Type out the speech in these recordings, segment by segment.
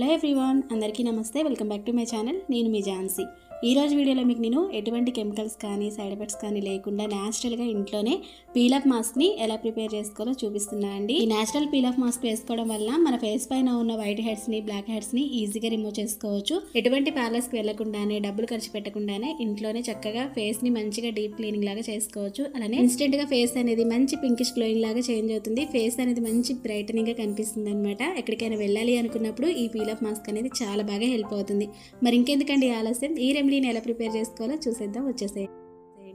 Hello everyone అందరికీ నమస్తే. Welcome back to my channel. నేను మీ ఝాన్సీ. ఈ రోజు వీడియోలో మీకు నేను ఎటువంటి కెమికల్స్ కానీ సైడ్ ఎఫెక్ట్స్ కానీ లేకుండా న్యాచురల్గా ఇంట్లోనే పీలప్ మాస్క్ని ఎలా ప్రిపేర్ చేసుకోవాలో చూపిస్తున్నా అండి. ఈ న్యాచురల్ పీలప్ మాస్క్ వేసుకోవడం వల్ల మన ఫేస్ పైన ఉన్న వైట్ హెడ్స్ని బ్లాక్ హెడ్స్ని ఈజీగా రిమూవ్ చేసుకోవచ్చు. ఎటువంటి పార్లర్స్కి వెళ్ళకుండానే డబ్బులు ఖర్చు పెట్టకుండానే ఇంట్లోనే చక్కగా ఫేస్ని మంచిగా డీప్ క్లీనింగ్ లాగా చేసుకోవచ్చు. అలానే ఇన్స్టెంట్గా ఫేస్ అనేది మంచి పింకిష్ గ్లోయింగ్ లాగా చేంజ్ అవుతుంది. ఫేస్ అనేది మంచి బ్రైటనింగ్గా కనిపిస్తుంది అనమాట ఎక్కడికైనా వెళ్ళాలి అనుకున్నప్పుడు ఈ పీలప్ మాస్క్ అనేది చాలా బాగా హెల్ప్ అవుతుంది. మరి ఇంకెందుకండి ఆలస్యం? ఈ రెమెడీని ఎలా ప్రిపేర్ చేసుకోవాలో చూసేద్దాం వచ్చేసే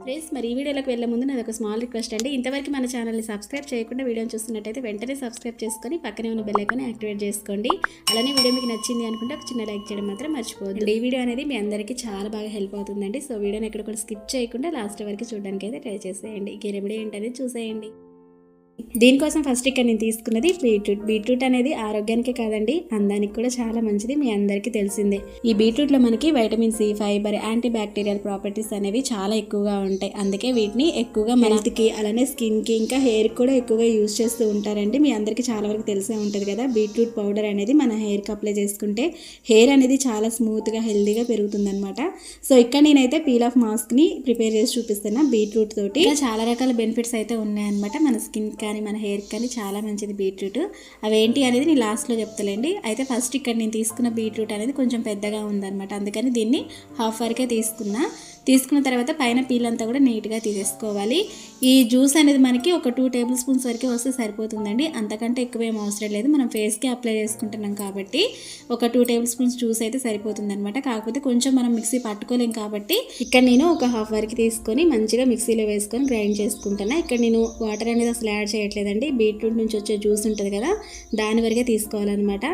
ఫ్రెండ్స్ మరి ఈ వీడియోలోకి వెళ్ళే ముందు నాది ఒక స్మాల్ రిక్వెస్ట్ అండి. ఇంతవరకు మన ఛానల్ని సబ్స్క్రైబ్ చేయకుండా వీడియోని చూస్తున్నట్టయితే వెంటనే సబ్స్క్రైబ్ చేసుకొని పక్కనే ఉన్న బెల్ ఐకాన్ యాక్టివేట్ చేసుకోండి. అలానే వీడియో మీకు నచ్చింది అనుకుంటే ఒక చిన్న లైక్ చేయడం మాత్రం మర్చిపోవద్దు. ఈ వీడియో అనేది మీ అందరికీ చాలా బాగా హెల్ప్ అవుతుందండి. సో వీడియోని ఎక్కడ కూడా స్కిప్ చేయకుండా లాస్ట్ వరకు చూడడానికి అయితే ట్రై చేసేయండి. ఈ రెమెడీ ఏంటనేది చూసేయండి. దీనికోసం ఫస్ట్ ఇక్కడ నేను తీసుకున్నది బీట్రూట్. బీట్రూట్ అనేది ఆరోగ్యానికి కాదండి అందానికి కూడా చాలా మంచిది మీ అందరికీ తెలిసిందే. ఈ బీట్రూట్లో మనకి vitamin C fibre antibacterial properties అనేవి చాలా ఎక్కువగా ఉంటాయి. అందుకే వీటిని ఎక్కువగా మనకి అలానే స్కిన్కి ఇంకా హెయిర్ కూడా ఎక్కువగా యూజ్ చేస్తూ ఉంటారండి. మీ అందరికీ చాలా వరకు తెలిసే ఉంటుంది కదా బీట్రూట్ పౌడర్ అనేది మన హెయిర్కి అప్లై చేసుకుంటే హెయిర్ అనేది చాలా స్మూత్గా హెల్దీగా పెరుగుతుంది అనమాట సో ఇక్కడ నేనైతే పీల్ ఆఫ్ మాస్క్ని ప్రిపేర్ చేసి చూపిస్తున్నా బీట్రూట్ తోటి. చాలా రకాల బెనిఫిట్స్ అయితే ఉన్నాయన్నమాట మన స్కిన్ కానీ మన హెయిర్ కానీ చాలా మంచిది బీట్రూట్. అవేంటి అనేది నేను లాస్ట్లో చెప్తలేండి. అయితే ఫస్ట్ ఇక్కడ నేను తీసుకున్న బీట్రూట్ అనేది కొంచెం పెద్దగా ఉందన్నమాట. అందుకని దీన్ని హాఫ్ వరకే తీసుకున్నా. తీసుకున్న తర్వాత పైన పీల్ అంతా కూడా నీట్గా తీసేసుకోవాలి. ఈ జ్యూస్ అనేది మనకి ఒక టూ టేబుల్ స్పూన్స్ వరకు వస్తే సరిపోతుందండి. అంతకంటే ఎక్కువ ఏం అవసరం లేదు. మనం ఫేస్కి అప్లై చేసుకుంటున్నాం కాబట్టి ఒక టూ టేబుల్ స్పూన్స్ జ్యూస్ అయితే సరిపోతుంది అనమాట కాకపోతే కొంచెం మనం మిక్సీ పట్టుకోలేం కాబట్టి ఇక్కడ నేను ఒక హాఫ్ వరకు తీసుకొని మంచిగా మిక్సీలో వేసుకొని గ్రైండ్ చేసుకుంటున్నా. ఇక్కడ నేను వాటర్ అనేది అసలు యాడ్ చేయట్లేదండి. బీట్రూట్ నుంచి వచ్చే జ్యూస్ ఉంటుంది కదా దాని వరకే తీసుకోవాలన్నమాట.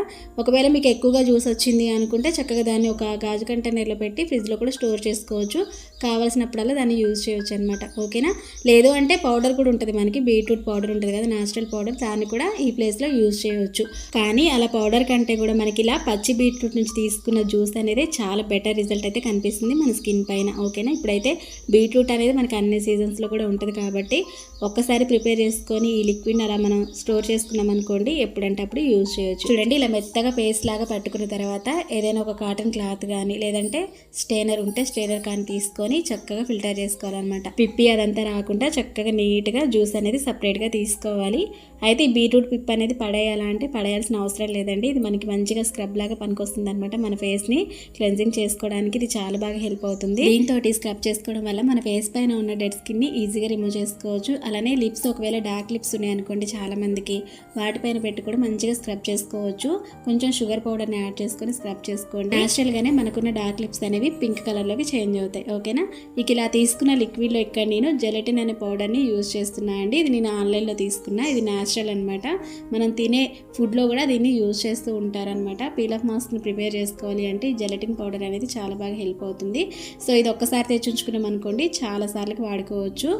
ఒకవేళ మీకు ఎక్కువగా జ్యూస్ వచ్చింది అనుకుంటే చక్కగా దాన్ని ఒక గాజు కంటైనర్లో పెట్టి ఫ్రిడ్జ్లో కూడా స్టోర్ చేసుకోవచ్చు. కావాల్సినప్పుడల్లా దాన్ని యూజ్ చేయొచ్చు అనమాట ఓకేనా? లేదు అంటే పౌడర్ కూడా ఉంటుంది మనకి బీట్రూట్ పౌడర్ ఉంటుంది కదా న్యాచురల్ పౌడర్ దాన్ని కూడా ఈ ప్లేస్లో యూజ్ చేయవచ్చు. కానీ అలా పౌడర్ కంటే కూడా మనకి ఇలా పచ్చి బీట్రూట్ నుంచి తీసుకున్న జ్యూస్ అనేది చాలా బెటర్ రిజల్ట్ అయితే కనిపిస్తుంది మన స్కిన్ పైన. ఓకేనా ఇప్పుడైతే బీట్రూట్ అనేది మనకి అన్ని సీజన్స్లో కూడా ఉంటుంది కాబట్టి ఒక్కసారి ప్రిపేర్ చేసుకొని ఈ లిక్విడ్ అలా మనం స్టోర్ చేసుకున్నాం అనుకోండి ఎప్పుడంటే అప్పుడు యూజ్ చేయొచ్చు. చూడండి ఇలా మెత్తగా పేస్ట్ లాగా పట్టుకున్న తర్వాత ఏదైనా ఒక కాటన్ క్లాత్ కానీ లేదంటే స్టేనర్ ఉంటే స్టేనర్ కానీ తీసుకొని చక్కగా ఫిల్టర్ చేసుకోవాలన్నమాట. పిప్పి అదంతా రాకుండా చక్కగా నీట్గా జ్యూస్ అనేది సపరేట్గా తీసుకోవాలి. అయితే ఈ బీట్రూట్ పిప్ అనేది పడేయాలా అంటే పడేయాల్సిన అవసరం లేదండి. ఇది మనకి మంచిగా స్క్రబ్ లాగా పనికొస్తుంది అనమాట మన ఫేస్ని క్లెన్జింగ్ చేసుకోవడానికి. ఇది చాలా బాగా హెల్ప్ అవుతుంది. దీంతో స్క్రబ్ చేసుకోవడం వల్ల మన ఫేస్ పైన ఉన్న డెడ్ స్కిన్ని ఈజీగా రిమూవ్ చేసుకోవచ్చు. అలానే లిప్స్ ఒకవేళ డార్క్ లిప్స్ ఉన్నాయి అనుకోండి చాలా మందికి వాటిపైన పెట్టి కూడా మంచిగా స్క్రబ్ చేసుకోవచ్చు. కొంచెం షుగర్ పౌడర్ని యాడ్ చేసుకొని స్క్రబ్ చేసుకోండి. న్యాచురల్గానే మనకున్న డార్క్ లిప్స్ అనేవి పింక్ కలర్లోకి చేంజ్ అవుతాయి. ఓకేనా? ఇక ఇలా తీసుకున్న లిక్విడ్లో ఇక్కడ నేను జెలటిన్ అనే పౌడర్ని యూజ్ చేస్తున్నా అండి. ఇది నేను ఆన్లైన్లో తీసుకున్నా. ఇది న్యాచురల్ అనమాట మనం తినే ఫుడ్లో కూడా దీన్ని యూజ్ చేస్తూ ఉంటారనమాట పీలఫ్ మాస్క్ని ప్రిపేర్ చేసుకోవాలి అంటే ఈ జెలటిన్ పౌడర్ అనేది చాలా బాగా హెల్ప్ అవుతుంది. సో ఇది ఒక్కసారి తెచ్చుకున్నాం అనుకోండి చాలాసార్లకి వాడుకోవచ్చు.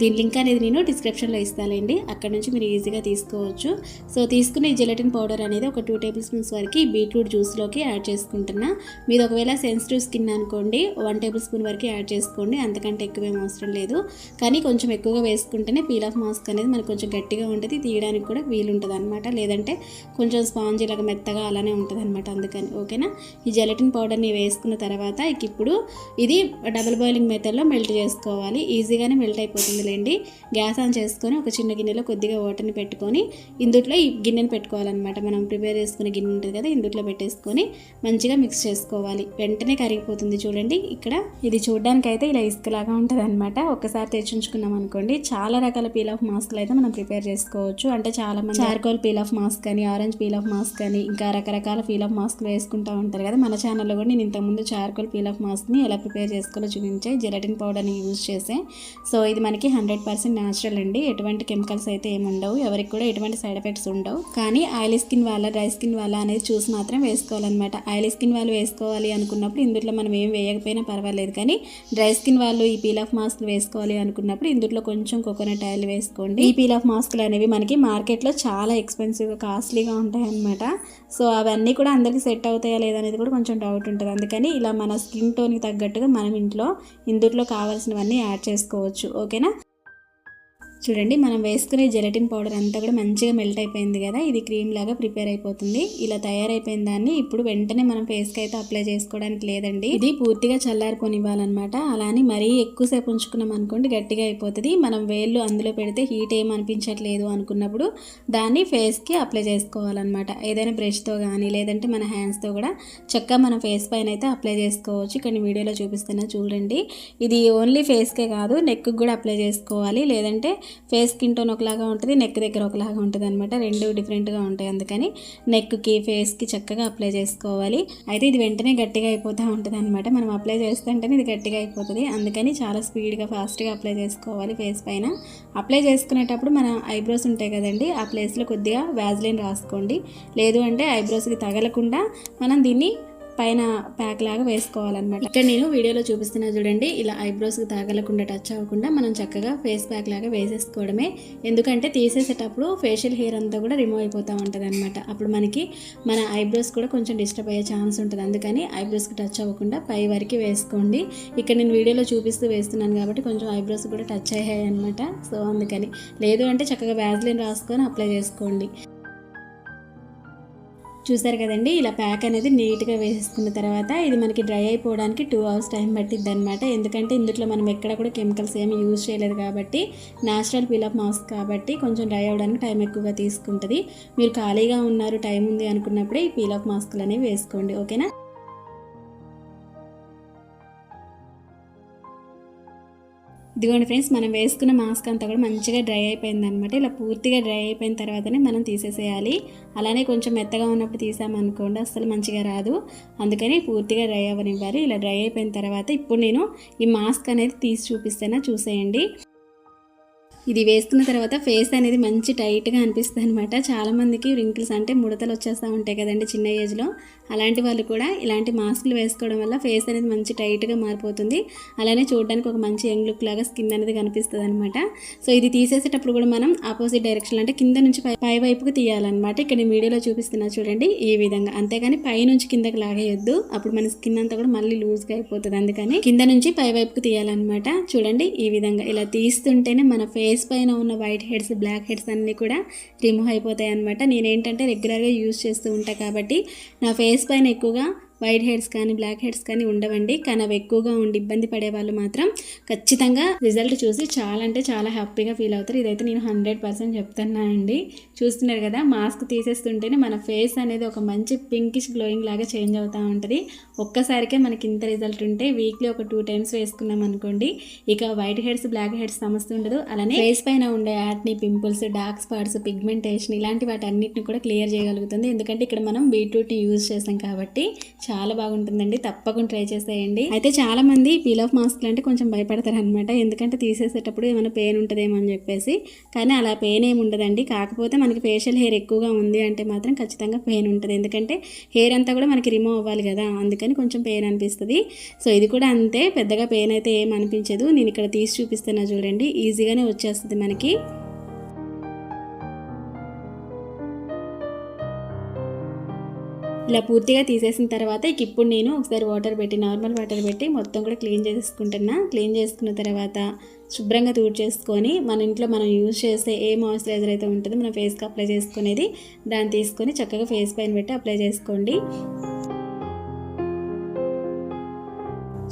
దీని లింక్ అనేది నేను డిస్క్రిప్షన్లో ఇస్తానండి. అక్కడ నుంచి మీరు ఈజీగా తీసుకోవచ్చు. సో తీసుకున్న ఈ జెలటిన్ పౌడర్ అనేది ఒక టూ టేబుల్ స్పూన్స్ వరకు బీట్రూట్ జ్యూస్లోకి యాడ్ చేసుకుంటున్నా. మీరు ఒకవేళ సెన్సిటివ్ స్కిన్ అనుకోండి వన్ టేబుల్ స్పూన్ వరకు యాడ్ చేసుకోండి. అంతకంటే ఎక్కువ ఏం అవసరం లేదు. కానీ కొంచెం ఎక్కువగా వేసుకుంటేనే పీల్ ఆఫ్ మాస్క్ అనేది మనకు కొంచెం గట్టిగా ఉంటుంది. తీయడానికి కూడా వీలుంటుంది అనమాట లేదంటే కొంచెం స్పాంజ్ ఇలాగ మెత్తగా అలానే ఉంటుంది అనమాట అందుకని ఓకేనా? ఈ జెలటిన్ పౌడర్ని వేసుకున్న తర్వాత ఇక ఇప్పుడు ఇది డబుల్ బాయిలింగ్ మెథడ్లో మెల్ట్ చేసుకోవాలి. ఈజీగానే మెల్ట్ అయిపోతుంది వదిలేయండి గ్యాస్ ఆన్ చేసుకొని ఒక చిన్న గిన్నెలో కొద్దిగా వాటర్ని పెట్టుకొని ఇందుట్లో ఈ గిన్నెని పెట్టుకోవాలన్నమాట. మనం ప్రిపేర్ చేసుకునే గిన్నె ఉంటుంది కదా ఇందుట్లో పెట్టేసుకొని మంచిగా మిక్స్ చేసుకోవాలి. వెంటనే కరిగిపోతుంది చూడండి. ఇక్కడ ఇది చూడడానికైతే అయితే ఇలా ఇసుకలాగా ఉంటుంది అనమాట ఒకసారి తెచ్చుకున్నాం అనుకోండి. చాలా రకాల పీల్ ఆఫ్ మాస్క్లు అయితే మనం ప్రిపేర్ చేసుకోవచ్చు. అంటే చాలా మంది చార్కోల్ పీల్ ఆఫ్ మాస్క్ అని ఆరెంజ్ పీల్ ఆఫ్ మాస్క్ అని ఇంకా రకరకాల పీల్ ఆఫ్ మాస్క్లు వేసుకుంటూ ఉంటారు కదా. మన ఛానల్లో కూడా నేను ఇంతకుముందు చార్కోల్ పీల్ ఆఫ్ మాస్క్ని ఎలా ప్రిపేర్ చేసుకోవాలో చూపించే జెలటిన్ పౌడర్ని యూజ్ చేసే. సో ఇది మనకి హండ్రెడ్ పర్సెంట్ న్యాచురల్ అండి. ఎటువంటి కెమికల్స్ అయితే ఏమి ఉండవు. ఎవరికి కూడా ఎటువంటి సైడ్ ఎఫెక్ట్స్ ఉండవు. కానీ ఆయిలీ స్కిన్ వాళ్ళ డ్రై స్కిన్ వాళ్ళ అనేది చూసి మాత్రం వేసుకోవాలన్నమాట. ఆయిలీ స్కిన్ వాళ్ళు వేసుకోవాలి అనుకున్నప్పుడు ఇందులో మనం ఏం వేయకపోయినా పర్వాలేదు. కానీ డ్రై స్కిన్ వాళ్ళు ఈ పీల్ ఆఫ్ మాస్క్ వేసుకోవాలి అనుకున్నప్పుడు ఇందులో కొంచెం కోకోనట్ ఆయిల్ వేసుకోండి. ఈ పీల్ ఆఫ్ మాస్క్లు అనేవి మనకి మార్కెట్లో చాలా ఎక్స్పెన్సివ్గా కాస్ట్లీగా ఉంటాయి అనమాట సో అవన్నీ కూడా అందరికీ సెట్ అవుతాయా లేదనేది కూడా కొంచెం డౌట్ ఉంటుంది. అందుకని ఇలా మన స్కిన్ టోన్కి తగ్గట్టుగా మనం ఇంట్లో ఇందులో కావాల్సినవన్నీ యాడ్ చేసుకోవచ్చు. ఓకేనా? చూడండి మనం వేసుకునే జెలటిన్ పౌడర్ అంతా కూడా మంచిగా మెల్ట్ అయిపోయింది కదా ఇది క్రీమ్ లాగా ప్రిపేర్ అయిపోతుంది. ఇలా తయారైపోయిన దాన్ని ఇప్పుడు వెంటనే మనం ఫేస్కి అయితే అప్లై చేసుకోవడానికి లేదండి. ఇది పూర్తిగా చల్లారిపోనివ్వాలన్నమాట. అలానే మరీ ఎక్కువసేపు ఉంచుకున్నాం అనుకోండి గట్టిగా అయిపోతుంది. మనం వేళ్ళు అందులో పెడితే హీట్ ఏం అనిపించట్లేదు అనుకున్నప్పుడు దాన్ని ఫేస్కి అప్లై చేసుకోవాలన్నమాట. ఏదైనా బ్రష్తో కానీ లేదంటే మన హ్యాండ్స్తో కూడా చక్కగా మన ఫేస్ పైన అయితే అప్లై చేసుకోవచ్చు. ఇక్కడ వీడియోలో చూపిస్తున్నా చూడండి. ఇది ఓన్లీ ఫేస్కే కాదు నెక్కి కూడా అప్లై చేసుకోవాలి. లేదంటే ఫేస్ స్కిన్ టోన్ ఒకలాగా ఉంటుంది నెక్ దగ్గర ఒకలాగా ఉంటుంది అనమాట రెండు డిఫరెంట్గా ఉంటాయి అందుకని నెక్కి ఫేస్కి చక్కగా అప్లై చేసుకోవాలి. అయితే ఇది వెంటనే గట్టిగా అయిపోతూ ఉంటుంది అనమాట మనం అప్లై చేస్తుంటేనే ఇది గట్టిగా అయిపోతుంది. అందుకని చాలా స్పీడ్గా ఫాస్ట్గా అప్లై చేసుకోవాలి ఫేస్ పైన. అప్లై చేసుకునేటప్పుడు మన ఐబ్రోస్ ఉంటాయి కదండి ఆ ప్లేస్లో కొద్దిగా వ్యాజ్లైన్ రాసుకోండి. లేదు అంటే ఐబ్రోస్కి తగలకుండా మనం దీన్ని పైన ప్యాక్ లాగా వేసుకోవాలన్నమాట. ఇక్కడ నేను వీడియోలో చూపిస్తున్నా చూడండి ఇలా ఐబ్రోస్కి తాగలకుండా టచ్ అవ్వకుండా మనం చక్కగా ఫేస్ ప్యాక్ లాగా వేసేసుకోవడమే. ఎందుకంటే తీసేసేటప్పుడు ఫేషియల్ హెయిర్ అంతా కూడా రిమూవ్ అయిపోతూ ఉంటుంది అనమాట అప్పుడు మనకి మన ఐబ్రోస్ కూడా కొంచెం డిస్టర్బ్ అయ్యే ఛాన్స్ ఉంటుంది. అందుకని ఐబ్రోస్కి టచ్ అవ్వకుండా పై వరకు వేసుకోండి. ఇక్కడ నేను వీడియోలో చూపిస్తూ వేస్తున్నాను కాబట్టి కొంచెం ఐబ్రోస్ కూడా టచ్ అయ్యాయి అనమాట సో అందుకని లేదు అంటే చక్కగా వ్యాజ్లిన్ రాసుకొని అప్లై చేసుకోండి. చూసారు కదండి ఇలా ప్యాక్ అనేది నీట్గా వేసేసుకున్న తర్వాత ఇది మనకి డ్రై అయిపోవడానికి టూ అవర్స్ టైం పట్టిద్ది అనమాట ఎందుకంటే ఇందులో మనం ఎక్కడ కూడా కెమికల్స్ ఏమి యూజ్ చేయలేదు కాబట్టి న్యాచురల్ పిలప్ మాస్క్ కాబట్టి కొంచెం డ్రై అవ్వడానికి టైం ఎక్కువగా తీసుకుంటుంది. మీరు ఖాళీగా ఉన్నారు టైం ఉంది అనుకున్నప్పుడే ఈ పీలప్ మాస్కులు అనేవి వేసుకోండి. ఓకేనా? ఇదిగోండి ఫ్రెండ్స్ మనం వేసుకున్న మాస్క్ అంతా కూడా మంచిగా డ్రై అయిపోయింది అనమాట ఇలా పూర్తిగా డ్రై అయిపోయిన తర్వాతనే మనం తీసేసేయాలి. అలానే కొంచెం మెత్తగా ఉన్నప్పుడు తీసామనుకోండి అసలు మంచిగా రాదు. అందుకని పూర్తిగా డ్రై అవ్వనివ్వాలి. ఇలా డ్రై అయిపోయిన తర్వాత ఇప్పుడు నేను ఈ మాస్క్ అనేది తీసి చూపిస్తేనా చూసేయండి. ఇది వేసుకున్న తర్వాత ఫేస్ అనేది మంచి టైట్గా అనిపిస్తుంది అనమాట చాలామందికి రింకిల్స్ అంటే ముడతలు వచ్చేస్తూ ఉంటాయి కదండి చిన్న ఏజ్లో. అలాంటి వాళ్ళు కూడా ఇలాంటి మాస్కులు వేసుకోవడం వల్ల ఫేస్ అనేది మంచి టైట్గా మారిపోతుంది. అలానే చూడడానికి ఒక మంచి యంగ్ లుక్ లాగా స్కిన్ అనేది కనిపిస్తుంది అనమాట సో ఇది తీసేసేటప్పుడు కూడా మనం ఆపోజిట్ డైరెక్షన్ అంటే కింద నుంచి పై పై వైపుకి తీయాలన్నమాట. ఇక్కడ నేను వీడియోలో చూపిస్తున్నా చూడండి ఈ విధంగా. అంతేగాని పై నుంచి కిందకి లాగేయొద్దు. అప్పుడు మన స్కిన్ అంతా కూడా మళ్ళీ లూజ్గా అయిపోతుంది. అందుకని కింద నుంచి పై వైపుకి తీయాలన్నమాట. చూడండి ఈ విధంగా ఇలా తీస్తుంటేనే మన ఫేస్ పైన ఉన్న వైట్ హెడ్స్ బ్లాక్ హెడ్స్ అన్నీ కూడా రిమూవ్ అయిపోతాయి అనమాట నేనేంటంటే రెగ్యులర్గా యూజ్ చేస్తూ ఉంటాను కాబట్టి నా ఫేస్ ఫేస్ పైన ఎక్కువగా వైట్ హెడ్స్ కానీ బ్లాక్ హెడ్స్ కానీ ఉండవండి. కానీ అవి ఎక్కువగా ఉండి ఇబ్బంది పడే వాళ్ళు మాత్రం ఖచ్చితంగా రిజల్ట్ చూసి చాలా అంటే చాలా హ్యాపీగా ఫీల్ అవుతారు. ఇదైతే నేను హండ్రెడ్ పర్సెంట్ చెప్తున్నా అండి. చూస్తున్నారు కదా మాస్క్ తీసేస్తుంటేనే మన ఫేస్ అనేది ఒక మంచి పింకిష్ గ్లోయింగ్ లాగా చేంజ్ అవుతూ ఉంటుంది. ఒక్కసారికే మనకి ఇంత రిజల్ట్ ఉంటే వీక్లీ ఒక టూ టైమ్స్ వేసుకున్నాం అనుకోండి ఇక వైట్ హెడ్స్ బ్లాక్ హెడ్స్ సమస్య ఉండదు. అలానే ఫేస్ పైన ఉండే యాట్ని పింపుల్స్ డార్క్ స్పాట్స్ పిగ్మెంటేషన్ ఇలాంటి వాటి అన్నిటిని కూడా క్లియర్ చేయగలుగుతుంది. ఎందుకంటే ఇక్కడ మనం బీట్రూట్ యూజ్ చేసాం కాబట్టి చాలా బాగుంటుందండి. తప్పకుండా ట్రై చేసేయండి. అయితే చాలా మంది పీల్ ఆఫ్ మాస్క్లు అంటే కొంచెం భయపడతారు అనమాట ఎందుకంటే తీసేసేటప్పుడు ఏమైనా పెయిన్ ఉంటుందేమో అని చెప్పేసి. కానీ అలా పెయిన్ ఏమి ఉండదండి. కాకపోతే మనకి ఫేషియల్ హెయిర్ ఎక్కువగా ఉంది అంటే మాత్రం ఖచ్చితంగా పెయిన్ ఉంటుంది. ఎందుకంటే హెయిర్ అంతా కూడా మనకి రిమూవ్ అవ్వాలి కదా. అందుకని కొంచెం పెయిన్ అనిపిస్తుంది. సో ఇది కూడా అంతే. పెద్దగా పెయిన్ అయితే ఏం అనిపించదు. నేను ఇక్కడ తీసి చూపిస్తున్నా చూడండి. ఈజీగానే వచ్చేస్తుంది మనకి. ఇలా పూర్తిగా తీసేసిన తర్వాత ఇక ఇప్పుడు నేను ఒకసారి వాటర్ పెట్టి నార్మల్ వాటర్ పెట్టి మొత్తం కూడా క్లీన్ చేసుకుంటున్నా క్లీన్ చేసుకున్న తర్వాత శుభ్రంగా తూడ్ చేసుకొని మన ఇంట్లో మనం యూజ్ చేసే ఏ మాయిశ్చరైజర్ అయితే ఉంటుందో మన ఫేస్కి అప్లై చేసుకునేది దాన్ని తీసుకొని చక్కగా ఫేస్ పైన పెట్టి అప్లై చేసుకోండి.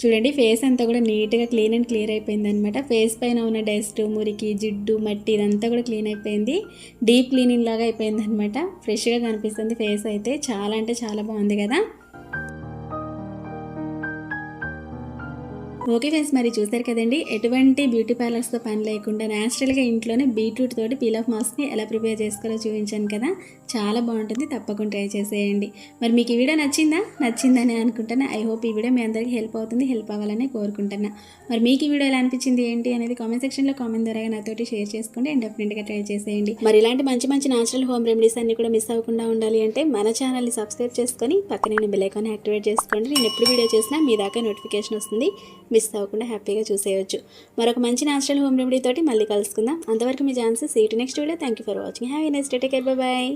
చూడండి ఫేస్ అంతా కూడా నీట్గా క్లీన్ అండ్ క్లియర్ అయిపోయింది అనమాట ఫేస్ పైన ఉన్న డస్ట్ మురికి జిడ్డు మట్టి ఇదంతా కూడా క్లీన్ అయిపోయింది. డీప్ క్లీనింగ్ లాగా అయిపోయింది అనమాట ఫ్రెష్గా కనిపిస్తుంది ఫేస్ అయితే. చాలా అంటే చాలా బాగుంది కదా. ఓకే ఫ్రెండ్స్ మరి చూసారు కదండి? ఎటువంటి బ్యూటీ పార్లర్స్తో పని లేకుండా న్యాచురల్గా ఇంట్లోనే బీట్రూట్ తోటి పీల్ ఆఫ్ మాస్క్ని ఎలా ప్రిపేర్ చేసుకోవాలో చూపించాను కదా. చాలా బాగుంటుంది. తప్పకుండా ట్రై చేసేయండి. మరి మీకు ఈ వీడియో నచ్చిందా? నచ్చిందని అనుకుంటున్నా. ఐ హోప్ ఈ వీడియో మీ అందరికీ హెల్ప్ అవుతుంది హెల్ప్ అవ్వాలని కోరుకుంటున్నా. మరి మీకు ఈ వీడియో ఎలా అనిపించింది ఏంటి అనేది కామెంట్ సెక్షన్లో కామెంట్ ద్వారా నాతోటి షేర్ చేసుకోండి అండ్ డెఫినెట్గా ట్రై చేసేయండి. మరి ఇలాంటి మంచి మంచి న్యాచురల్ హోమ్ రెమెడీస్ అన్ని కూడా మిస్ అవ్వకుండా ఉండాలి అంటే మన ఛానల్ని సబ్స్క్రైబ్ చేసుకొని పక్కన బెల్ ఐకాన్ యాక్టివేట్ చేసుకోండి. నేను ఎప్పుడు వీడియో చేసినా మీ దాకా నోటిఫికేషన్ వస్తుంది. మిస్ అవ్వకుండా హ్యాపీగా చూసేయచ్చు. మరొక మంచి న్యాచురల్ హోమ్ రెమెడీ తోటి మళ్ళీ కలుసుకుందాం. అంతవరకు మీ ఛాన్సెస్ seat next video thank you for watching have next day care bye bye